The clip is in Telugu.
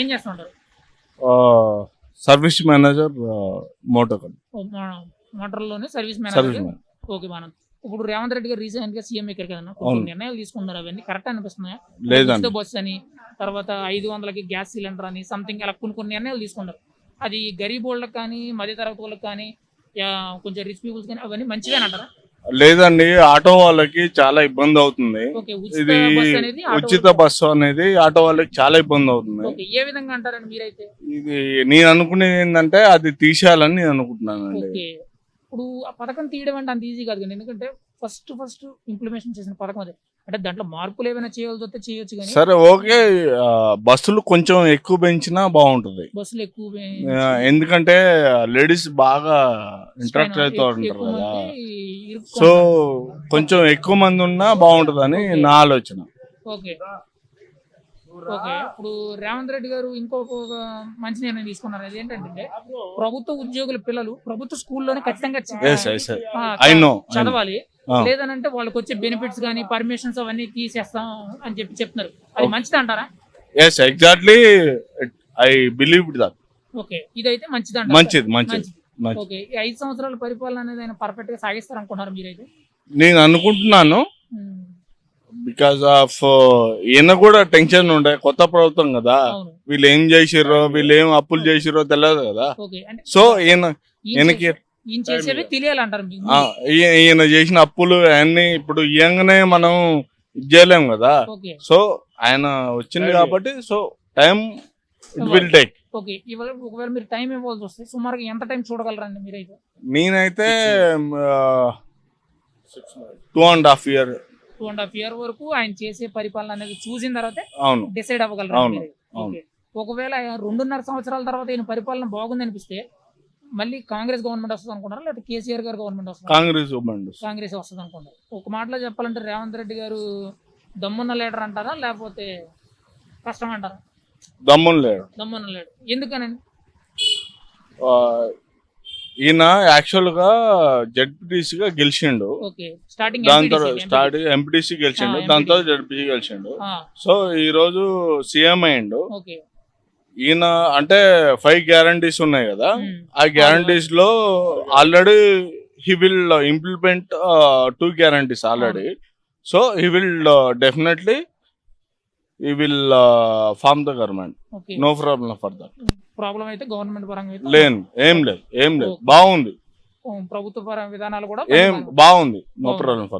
ఏం చేస్తుంటారు? సర్వీస్ మేనేజర్ మోటో మోటార్లోనే సర్వీస్ సర్వీస్ మేనేజర్. ఓకే మనం ఇప్పుడు రేవంత్ రెడ్డి గారు రీసెంట్గా సీఎం ఇక్కడ కదా. నిర్ణయాలు తీసుకున్నారు అవన్నీ కరెక్ట్ అనిపిస్తున్నాయా? లేదండి. బస్ అని తర్వాత ఐదు వందలకి గ్యాస్ సిలిండర్ అని సంథింగ్ అలా కొన్ని కొన్ని నిర్ణయాలు తీసుకున్నారు. అది గరీబ్ వాళ్ళకి కానీ మధ్య తరగతి వాళ్ళకి కానీ కొంచెం రిచ్ పీపుల్స్ కానీ అవన్నీ మంచివేనంటారా? లేదండి ఆటో వాళ్ళకి చాలా ఇబ్బంది అవుతుంది. ఇది ఉచిత బస్సు అనేది ఆటో వాళ్ళకి చాలా ఇబ్బంది అవుతుంది. ఓకే ఏ విధంగా అంటారండి మీరైతే? ఇది నేను అనుకునేది ఏంటంటే అది తీసేయాలని నేను అనుకుంటున్నానండి. ఇప్పుడు ఆ పథకం తీయడం అంటే అంత ఈజీ కాదు కానీ ఎందుకంటే ఫస్ట్ ఫస్ట్ ఇంప్లిమేషన్ చేసిన పథకం అదే. అంటే దాంట్లో మార్పులు ఏమైనా చేయాల్సి వస్తే చేయొచ్చు కానీ సరే ఓకే బస్సులు కొంచెం ఎక్కువ పెంచినా బాగుంటది. బస్సులు ఎక్కువ ఎందుకంటే లేడీస్ బాగా ఇంటరాక్ట్ అవుతూ ఉంటారు కదా. సో కొంచెం ఎక్కువ మంది ఉన్నా బాగుంటదని నా ఆలోచన. ఓకే. ఓకే. ఇప్పుడు రేవంత్ రెడ్డి గారు ఇంకొక మంచి నిర్ణయం తీసుకున్నారు. అది ఏంటంటే ప్రభుత్వ ఉద్యోగుల పిల్లలు ప్రభుత్వ స్కూల్లోనే ఖచ్చితంగా చదవాలి. లేదనంటే వాళ్ళకి వచ్చే బెనిఫిట్స్ కానీ పర్మిషన్స్ అవన్నీ తీసేస్తాం అని చెప్పి చెప్తున్నారు. అది మంచిది అంటారా? Yes exactly I believe that okay. ఇదైతే మంచిది మంచిది మంచిది. మంచిది. ఓకే ఈ ఐదు సంవత్సరాల పరిపాలన అనేది ఆయన పర్ఫెక్ట్గా సాగిస్తారు అనుకుంటున్నారు మీరైతే? నేను అనుకుంటున్నాను. బికాస్ ఆఫ్ ఈయన కూడా టెన్షన్ ఉండే కొత్త ప్రభుత్వం కదా. అవును. వీళ్ళు ఏం చేసిర్రో వీళ్ళు ఏం అప్పులు చేసిర్రో తెలియదు కదా. ఓకే అంటే సో ఈయన ఈయన ఈయనకి ఈయన చేసేవి తెలియాలంటారు మీకు. ఆ, ఈ- ఈయన చేసిన అప్పులు అన్ని ఇప్పుడు ఇయంగానే మనం ఇది చేయలేం కదా. ఓకే. సో ఆయన వచ్చింది కాబట్టి so time it will take okay ఇవాళ ఒకవేళ మీరు టైం ఇవ్వాల్సి వస్తే సుమారుగా ఎంత టైం చూడగలరండి మీరైతే? నేనైతే two and half year two and half year వరకు ఆయన చేసే పరిపాలన అనేది చూసిన తర్వాత అవును. డిసైడ్ అవ్వగలరు అవును, ఒకవేళ రెండున్నర సంవత్సరాల తర్వాత ఈయన పరిపాలన బాగుంది అనిపిస్తే మళ్ళీ కాంగ్రెస్ గవర్నమెంట్ వస్తుంది అనుకుంటారా? లేదా కేసీఆర్ గారు గవర్నమెంట్ వస్తుంది? కాంగ్రెస్ గవర్నమెంట్ కాంగ్రెస్ వస్తుంది అనుకుంటారు ఒక మాటలో చెప్పాలంటే రేవంత్ రెడ్డి గారు దమ్మున్న లీడర్ అంటారా? లేకపోతే కష్టం అంటారా? దమ్మున్ లేడు. లీడర్ ఎందుకనండి? ఈయన యాక్చువల్గా జడ్పీటీసీ గా గెలిచిండు. ఓకే. స్టార్టింగ్ దాని తర్వాత స్టార్ట్ ఎంపీటీసీ గెలిచిండు. ఆ, దాని తర్వాత జడ్పీసీ గెలిచిండు. సో ఈ రోజు సీఎం అయ్యిండు. ఓకే. ఈయన అంటే ఫైవ్ గ్యారంటీస్ ఉన్నాయి కదా. ఉమ్, ఆ గ్యారంటీస్లో already he will implement two guarantees already. So he will definitely he will form the government no problem for that problem అయితే గవర్నమెంట్ పరంగా లేను. ఏం లేదు. ఏం లేదు. బాగుంది. ప్రభుత్వ పర విధానాలు కూడా ఏం బాగుంది. నో. Problem for